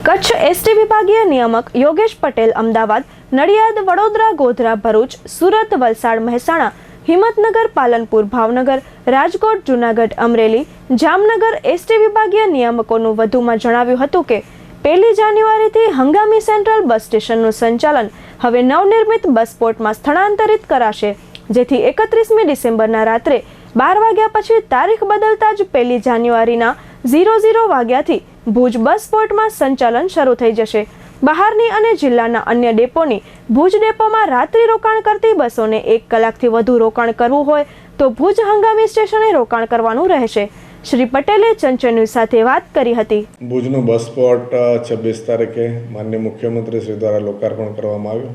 Kutch ST વિભાગીય નિયામક Yogesh Patel Ahmedabad, Nadiad, Vadodara, Godhra, Bharuch, Surat, Valsad, Mehsana, Himmatnagar, Palanpur, Bhavnagar, Rajkot, Junagadh, Amreli, Jamnagar ST વિભાગીય નિયામકોનું વધુમાં જણાવ્યું હતું કે, પહેલી જાન્યુઆરીથી હંગામી સેન્ટ્રલ બસ સ્ટેશનનું સંચાલન હવે નવનિર્મિત બસ પોર્ટમાં સ્થળાંતરિત કરાશે, જેથી એકત્રીસમી ડિસેમ્બરના રાત્રે બાર વાગ્યા પછી તારીખ બદલતા જ પહેલી જાન્યુઆરીના ઝીરો ઝીરો વાગ્યાથી ભુજ બસ પોર્ટમાં સંચાલન શરૂ થઈ જશે. બહારની અને જિલ્લાના અન્ય ડેપોની ભુજ ડેપોમાં રાત્રિ રોકાણ કરતી બસોને એક કલાકથી વધુ રોકાણ કરવું હોય તો ભુજ હંગામી સ્ટેશને રોકાણ કરવાનું રહેશે. શ્રી પટેલે ચંચળ ન્યૂઝ સાથે વાત કરી હતી. ભુજનું બસ સ્પોટ છવ્વીસ તારીખે માન્ય મુખ્યમંત્રી શ્રી દ્વારા લોકાર્પણ કરવામાં આવ્યું.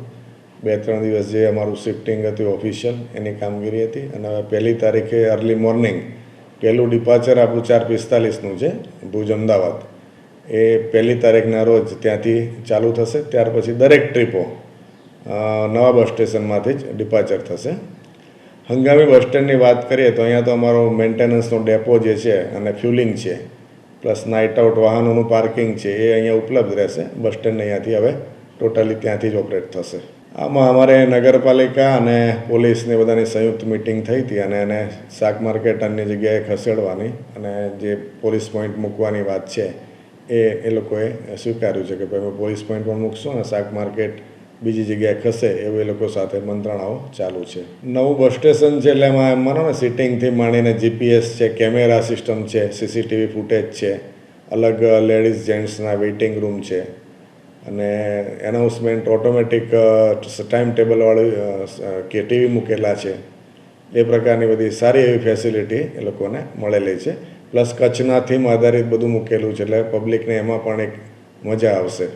બે ત્રણ દિવસ જે અમારું શિફ્ટિંગ હતું ઓફિશિયલ, એની કામગીરી હતી અને પહેલી તારીખે અર્લી મોર્નિંગ પહેલું ડિપાર્ચર આપણું ચાર પિસ્તાલીસનું છે, ભુજ અમદાવાદ. એ પહેલી તારીખના રોજ ત્યાંથી ચાલુ થશે. ત્યાર પછી દરેક ટ્રીપો નવા બસ સ્ટેશનમાંથી જ ડિપાર્ચર થશે. હંગામી બસ સ્ટેન્ડની વાત કરીએ તો અહીંયા તો અમારો મેન્ટેનન્સનો ડેપો જે છે અને ફ્યુલિંગ છે, પ્લસ નાઇટ આઉટ વાહનોનું પાર્કિંગ છે, એ અહીંયા ઉપલબ્ધ રહેશે. બસ સ્ટેન્ડ અહીંયાથી હવે ટોટલી ત્યાંથી જ ઓપરેટ થશે. આમાં અમારે નગરપાલિકા અને પોલીસને બધાની સંયુક્ત મિટિંગ થઈ હતી અને એને શાક માર્કેટ અન્ય જગ્યાએ ખસેડવાની અને જે પોલીસ પોઈન્ટ મૂકવાની વાત છે એ એ લોકોએ સ્વીકાર્યું છે કે ભાઈ અમે પોલીસ પોઈન્ટ પણ મૂકશું અને શાક માર્કેટ બીજી જગ્યાએ ખસે એવું એ લોકો સાથે મંત્રણાઓ ચાલુ છે. નવું બસ સ્ટેશન છે એટલે એમ માનો ને સિટિંગથી માંડીને જીપીએસ છે, કેમેરા સિસ્ટમ છે સીસીટીવી ફૂટેજ છે, અલગ લેડીઝ જેન્ટ્સના વેઇટિંગ રૂમ છે અને એનાઉન્સમેન્ટ ઓટોમેટિક ટાઈમ ટેબલવાળી કે ટીવી મૂકેલા છે. એ પ્રકારની બધી સારી એવી ફેસિલિટી એ લોકોને મળેલી છે. પ્લસ કચ્છના થીમ આધારિત બધું મૂકેલું છે એટલે પબ્લિકને એમાં પણ એક મજા આવશે.